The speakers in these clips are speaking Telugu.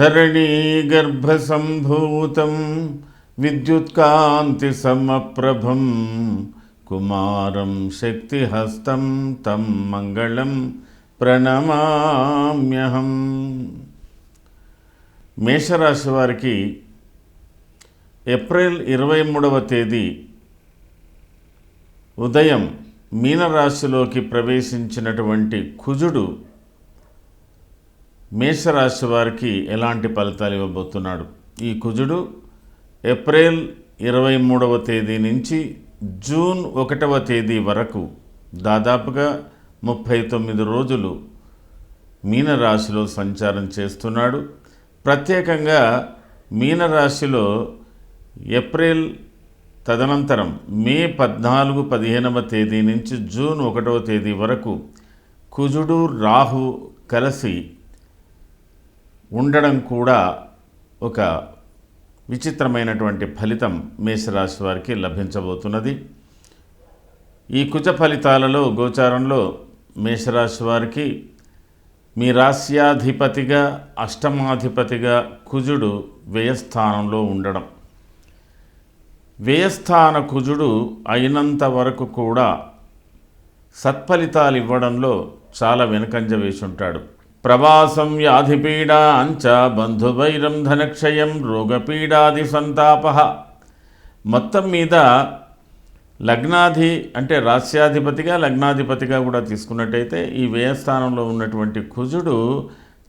ధరణీగర్భసంభూతం విద్యుత్కాంతి సమప్రభం కుమారం శక్తిహస్తం తం మంగళం ప్రణమామ్యహం. మేషరాశి వారికి ఏప్రిల్ ఇరవై మూడవ తేదీ ఉదయం మీనరాశిలోకి ప్రవేశించినటువంటి కుజుడు మేషరాశి వారికి ఎలాంటి ఫలితాలు ఇవ్వబోతున్నాడు? ఈ కుజుడు ఏప్రిల్ ఇరవై మూడవ తేదీ నుంచి జూన్ ఒకటవ తేదీ వరకు దాదాపుగా ముప్పై తొమ్మిది రోజులు మీనరాశిలో సంచారం చేస్తున్నాడు. ప్రత్యేకంగా మీనరాశిలో ఏప్రిల్ తదనంతరం మే పద్నాలుగు పదిహేనవ తేదీ నుంచి జూన్ ఒకటవ తేదీ వరకు కుజుడు రాహు కలిసి ఉండడం కూడా ఒక విచిత్రమైనటువంటి ఫలితం మేషరాశి వారికి లభించబోతున్నది. ఈ కుజ ఫలితాలలో గోచారంలో మేషరాశి వారికి మీ రాస్యాధిపతిగా అష్టమాధిపతిగా కుజుడు వ్యయస్థానంలో ఉండడం. వ్యయస్థాన కుజుడు అయినంత వరకు కూడా సత్ఫలితాలు ఇవ్వడంలో చాలా వెనుకంజ వేసి ఉంటాడు ప్రవాసం వ్యాధిపీడ అంచ బంధువైరం ధనక్షయం రోగపీడాది సంతాప మొత్తం మీద లగ్నాధి అంటే రాస్యాధిపతిగా లగ్నాధిపతిగా కూడా తీసుకున్నట్టయితే ఈ వ్యయస్థానంలో ఉన్నటువంటి కుజుడు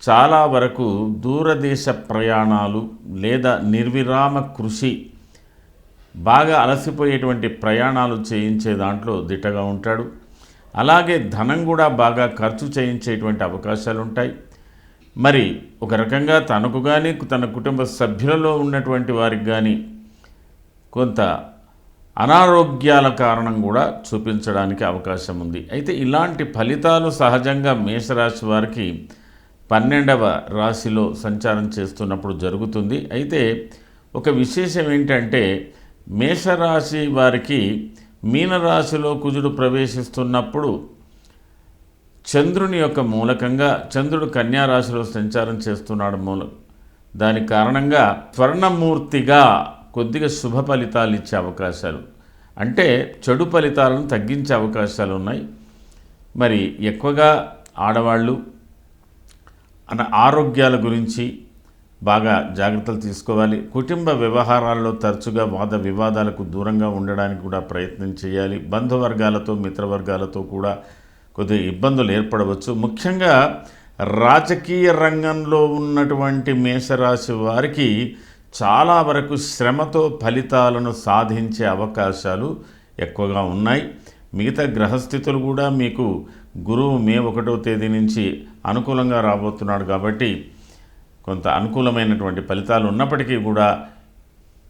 చాలా వరకు దూరదేశ ప్రయాణాలు లేదా నిర్విరామ కృషి బాగా అలసిపోయేటువంటి ప్రయాణాలు చేయించే దాంట్లో దిట్టగా ఉంటాడు. అలాగే ధనం కూడా బాగా ఖర్చు చేయించేటువంటి అవకాశాలు ఉంటాయి మరి ఒక రకంగా తనకు కానీ తన కుటుంబ సభ్యులలో ఉన్నటువంటి వారికి కానీ కొంత అనారోగ్యాల కారణం కూడా చూపించడానికి అవకాశం ఉంది అయితే ఇలాంటి ఫలితాలు సహజంగా మేషరాశి వారికి పన్నెండవ రాశిలో సంచారం చేస్తున్నప్పుడు జరుగుతుంది. అయితే ఒక విశేషం ఏంటంటే మేషరాశి వారికి మీనరాశిలో కుజుడు ప్రవేశిస్తున్నప్పుడు చంద్రుని యొక్క మూలకంగా చంద్రుడు కన్యా రాశిలో సంచారం చేస్తున్నాడు మూలం దాని కారణంగా స్వర్ణమూర్తిగా కొద్దిగా శుభ ఫలితాలు ఇచ్చే అవకాశాలు. అంటే చెడు ఫలితాలను తగ్గించే అవకాశాలు ఉన్నాయి. మరి ఎక్కువగా ఆడవాళ్ళు అన ఆరోగ్యాల గురించి బాగా జాగ్రత్తలు తీసుకోవాలి. కుటుంబ వ్యవహారాల్లో తరచుగా వాద వివాదాలకు దూరంగా ఉండడానికి కూడా ప్రయత్నం చేయాలి. బంధువర్గాలతో మిత్రవర్గాలతో కూడా కొద్దిగా ఇబ్బందులు ఏర్పడవచ్చు. ముఖ్యంగా రాజకీయ రంగంలో ఉన్నటువంటి మేషరాశి వారికి చాలా వరకు శ్రమతో ఫలితాలను సాధించే అవకాశాలు ఎక్కువగా ఉన్నాయి. మిగతా గ్రహస్థితులు కూడా మీకు గురువు మే ఒకటో తేదీ నుంచి అనుకూలంగా రాబోతున్నాడు కాబట్టి కొంత అనుకూలమైనటువంటి ఫలితాలు ఉన్నప్పటికీ కూడా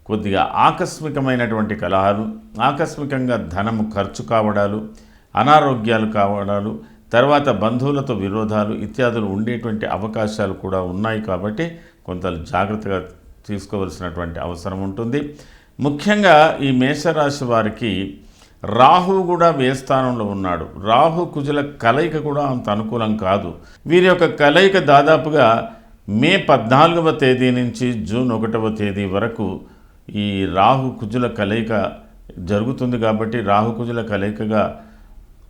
కొద్దిగా ఆకస్మికమైనటువంటి కలహాలు ఆకస్మికంగా ధనము ఖర్చు కావడాలు అనారోగ్యాలు కావడాలు తర్వాత బంధువులతో విరోధాలు ఇత్యాదులు ఉండేటువంటి అవకాశాలు కూడా ఉన్నాయి కాబట్టి కొంత జాగ్రత్తగా తీసుకోవలసినటువంటి అవసరం ఉంటుంది. ముఖ్యంగా ఈ మేషరాశి వారికి రాహు కూడా వ్యయస్థానంలో ఉన్నాడు. రాహు కుజుల కలయిక కూడా అంత అనుకూలం కాదు. వీరి యొక్క కలయిక దాదాపుగా మే పద్నాలుగవ తేదీ నుంచి జూన్ ఒకటవ తేదీ వరకు ఈ రాహు కుజుల కలయిక జరుగుతుంది కాబట్టి రాహు కుజుల కలయికగా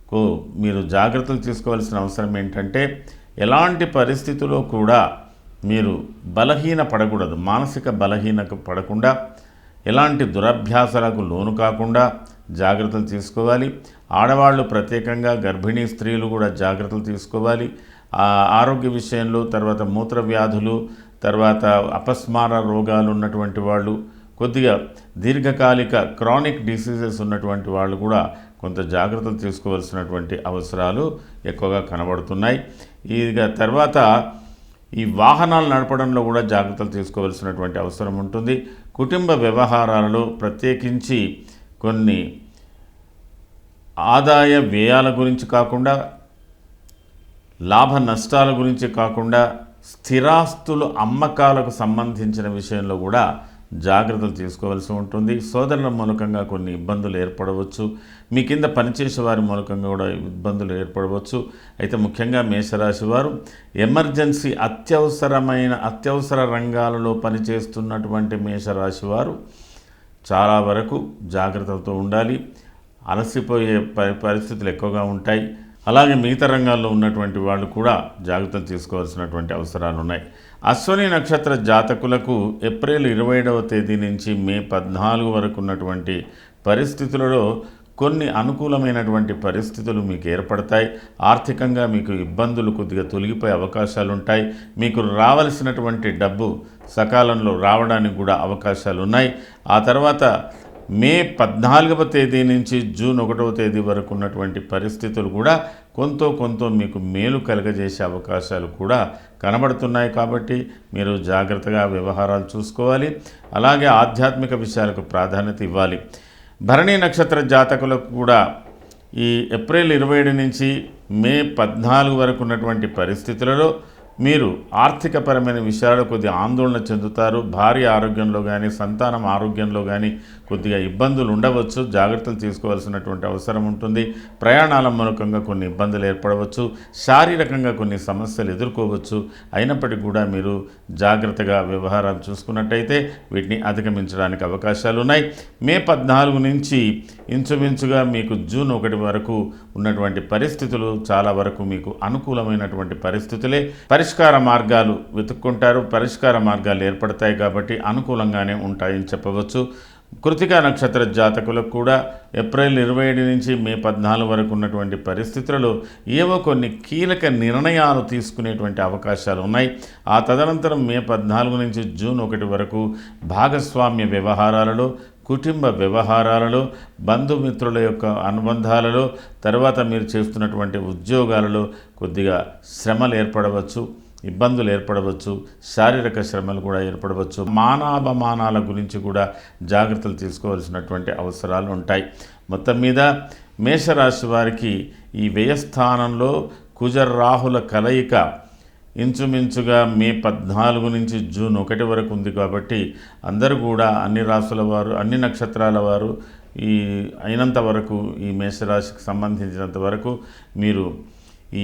కో మీరు జాగ్రత్తలు తీసుకోవాల్సిన అవసరం ఏంటంటే ఎలాంటి పరిస్థితుల్లో కూడా మీరు బలహీన పడకూడదు మానసిక బలహీనకు పడకుండా ఎలాంటి దురభ్యాసాలకు లోను కాకుండా జాగ్రత్తలు తీసుకోవాలి. ఆడవాళ్ళు ప్రత్యేకంగా గర్భిణీ స్త్రీలు కూడా జాగ్రత్తలు తీసుకోవాలి. ఆరోగ్య విషయంలో తర్వాత మూత్ర వ్యాధులు తర్వాత అపస్మార రోగాలు ఉన్నటువంటి వాళ్ళు కొద్దిగా దీర్ఘకాలిక క్రానిక్ డిసీజెస్ ఉన్నటువంటి వాళ్ళు కూడా కొంత జాగ్రత్తలు తీసుకోవాల్సినటువంటి అవసరాలు ఎక్కువగా కనబడుతున్నాయి. ఇక తర్వాత ఈ వాహనాలు నడపడంలో కూడా జాగ్రత్తలు తీసుకోవాల్సినటువంటి అవసరం ఉంటుంది. కుటుంబ వ్యవహారాలలో ప్రత్యేకించి కొన్ని ఆదాయ వ్యయాల గురించి కాకుండా లాభ నష్టాల గురించి కాకుండా స్థిరాస్తులు అమ్మకాలకు సంబంధించిన విషయంలో కూడా జాగ్రత్తలు తీసుకోవాల్సి ఉంటుంది. సోదరుల మూలకంగా కొన్ని ఇబ్బందులు ఏర్పడవచ్చు. మీ కింద పనిచేసే వారి మూలకంగా కూడా ఇబ్బందులు ఏర్పడవచ్చు. అయితే ముఖ్యంగా మేషరాశి వారు ఎమర్జెన్సీ అత్యవసరమైన అత్యవసర రంగాలలో పనిచేస్తున్నటువంటి మేషరాశి వారు చాలా వరకు జాగ్రత్తలతో ఉండాలి. అలసిపోయే పరిస్థితులు ఎక్కువగా ఉంటాయి. అలాగే మిగతా రంగాల్లో ఉన్నటువంటి వాళ్ళు కూడా జాగ్రత్తలు తీసుకోవాల్సినటువంటి అవసరాలు ఉన్నాయి అశ్వని నక్షత్ర జాతకులకు ఏప్రిల్ ఇరవై ఏడవ తేదీ నుంచి మే పద్నాలుగు వరకు ఉన్నటువంటి పరిస్థితులలో కొన్ని అనుకూలమైనటువంటి పరిస్థితులు మీకు ఏర్పడతాయి. ఆర్థికంగా మీకు ఇబ్బందులు కొద్దిగా తొలగిపోయే అవకాశాలు ఉంటాయి మీకు రావలసినటువంటి డబ్బు సకాలంలో రావడానికి కూడా అవకాశాలు ఉన్నాయి ఆ తర్వాత మే పద్నాలుగవ తేదీ నుంచి జూన్ ఒకటవ తేదీ వరకు ఉన్నటువంటి పరిస్థితులు కూడా కొంత కొంత మీకు మేలు కలగజేసే అవకాశాలు కూడా కనబడుతున్నాయి కాబట్టి మీరు జాగ్రత్తగా వ్యవహారాలు చూసుకోవాలి. అలాగే ఆధ్యాత్మిక విషయాలకు ప్రాధాన్యత ఇవ్వాలి. భరణీ నక్షత్ర జాతకులకు కూడా ఈ ఏప్రిల్ ఇరవై ఏడు నుంచి మే పద్నాలుగు వరకు ఉన్నటువంటి పరిస్థితులలో మీరు ఆర్థికపరమైన విషయాలు కొద్ది ఆందోళన చెందుతారు. భార్య ఆరోగ్యంలో కానీ సంతానం ఆరోగ్యంలో కానీ కొద్దిగా ఇబ్బందులు ఉండవచ్చు జాగ్రత్తలు తీసుకోవాల్సినటువంటి అవసరం ఉంటుంది. ప్రయాణాల మూలకంగా కొన్ని ఇబ్బందులు ఏర్పడవచ్చు శారీరకంగా కొన్ని సమస్యలు ఎదుర్కోవచ్చు. అయినప్పటికీ కూడా మీరు జాగ్రత్తగా వ్యవహారాలు చూసుకున్నట్టయితే వీటిని అధిగమించడానికి అవకాశాలు ఉన్నాయి. మే పద్నాలుగు నుంచి ఇంచుమించుగా మీకు జూన్ ఒకటి వరకు ఉన్నటువంటి పరిస్థితులు చాలా వరకు మీకు అనుకూలమైనటువంటి పరిస్థితులే. పరిష్కార మార్గాలు వెతుక్కుంటారు. పరిష్కార మార్గాలు ఏర్పడతాయి కాబట్టి అనుకూలంగానే ఉంటాయని చెప్పవచ్చు. కృతికా నక్షత్ర జాతకులకు కూడా ఏప్రిల్ ఇరవై ఏడు నుంచి మే పద్నాలుగు వరకు ఉన్నటువంటి పరిస్థితులలో ఏవో కొన్ని కీలక నిర్ణయాలు తీసుకునేటువంటి అవకాశాలు ఉన్నాయి. ఆ తదనంతరం మే పద్నాలుగు నుంచి జూన్ ఒకటి వరకు భాగస్వామ్య వ్యవహారాలలో కుటుంబ వ్యవహారాలలో బంధుమిత్రుల యొక్క అనుబంధాలలో తర్వాత మీరు చేస్తున్నటువంటి ఉద్యోగాలలో కొద్దిగా శ్రమలు ఏర్పడవచ్చు. ఇబ్బందులు ఏర్పడవచ్చు శారీరక శ్రమలు కూడా ఏర్పడవచ్చు. మానాపమానాల గురించి కూడా జాగ్రత్తలు తీసుకోవాల్సినటువంటి అవసరాలు ఉంటాయి. మొత్తం మీద మేషరాశి వారికి ఈ వ్యయస్థానంలో కుజరాహుల కలయిక ఇంచుమించుగా మే పద్నాలుగు నుంచి జూన్ ఒకటి వరకు ఉంది కాబట్టి అందరూ కూడా అన్ని రాసుల వారు అన్ని నక్షత్రాల వారు ఈ అయినంత వరకు ఈ మేషరాశికి సంబంధించినంత వరకు మీరు ఈ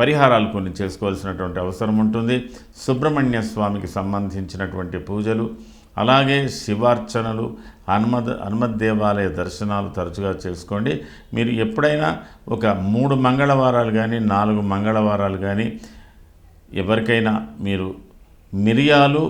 పరిహారాలు కొన్ని చేసుకోవాల్సినటువంటి అవసరం ఉంటుంది. సుబ్రహ్మణ్య స్వామికి సంబంధించినటువంటి పూజలు అలాగే శివార్చనలు హనుమద్ హనుమద్ దేవాలయ దర్శనాలు తరచుగా చేసుకోండి. మీరు ఎప్పుడైనా ఒక మూడు మంగళవారాలు కానీ నాలుగు మంగళవారాలు కానీ ఎవరికైనా మీరు మిరియాలు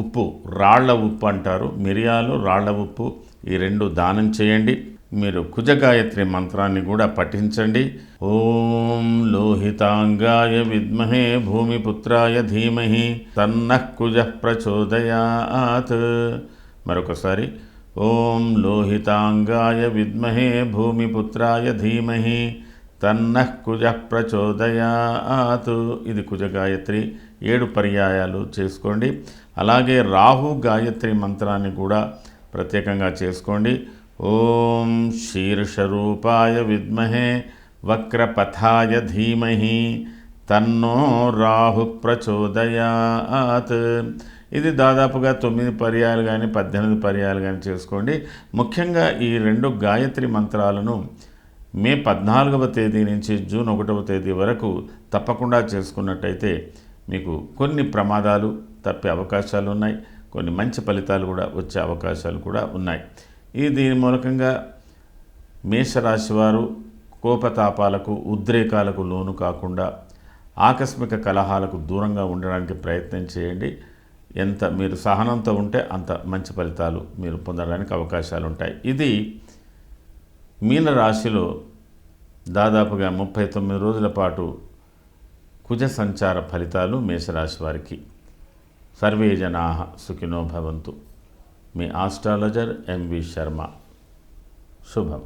ఉప్పు రాళ్ళ ఉప్పు అంటారు. మిరియాలు రాళ్ళ ఉప్పు ఈ రెండు దానం చేయండి. మీరు కుజగాయత్రి మంత్రాన్ని కూడా పఠించండి. ఓం లోహితాంగాయ విద్మహే భూమిపుత్రాయ ధీమహి తన్నః కుజ ప్రచోదయాత్. మరొకసారి ఓం లోహితాంగాయ విద్మహే భూమిపుత్రాయ ధీమహి తన్నః కుజ ప్రచోదయాత్. ఇది కుజ గాయత్రి ఏడు పర్యాయాలు చేసుకోండి. అలాగే రాహు గాయత్రి మంత్రాన్ని కూడా ప్రత్యేకంగా చేసుకోండి. ఓం శీర్షరూపాయ విద్మహే వక్రపథాయ ధీమహి తన్నో రాహు ప్రచోదయాత్. ఇది దాదాపుగా తొమ్మిది పర్యాలు కానీ పద్దెనిమిది పర్యాలు కానీ చేసుకోండి. ముఖ్యంగా ఈ రెండు గాయత్రి మంత్రాలను మే పద్నాలుగవ తేదీ నుంచి జూన్ ఒకటవ తేదీ వరకు తప్పకుండా చేసుకున్నట్టయితే మీకు కొన్ని ప్రమాదాలు తప్పే అవకాశాలు ఉన్నాయి. కొన్ని మంచి ఫలితాలు కూడా వచ్చే అవకాశాలు కూడా ఉన్నాయి. ఈ దీని మూలకంగా మేషరాశి వారు కోపతాపాలకు ఉద్రేకాలకు లోను కాకుండా ఆకస్మిక కలహాలకు దూరంగా ఉండడానికి ప్రయత్నం చేయండి. ఎంత మీరు సహనంతో ఉంటే అంత మంచి ఫలితాలు మీరు పొందడానికి అవకాశాలు ఉంటాయి. ఇది మీనరాశిలో దాదాపుగా ముప్పై తొమ్మిది రోజుల పాటు కుజ సంచార ఫలితాలు మేషరాశి వారికి. సర్వే జనా సుఖినో భవంతు. మీ ఆస్ట్రాలజర్ ఎంవి శర్మ శుభం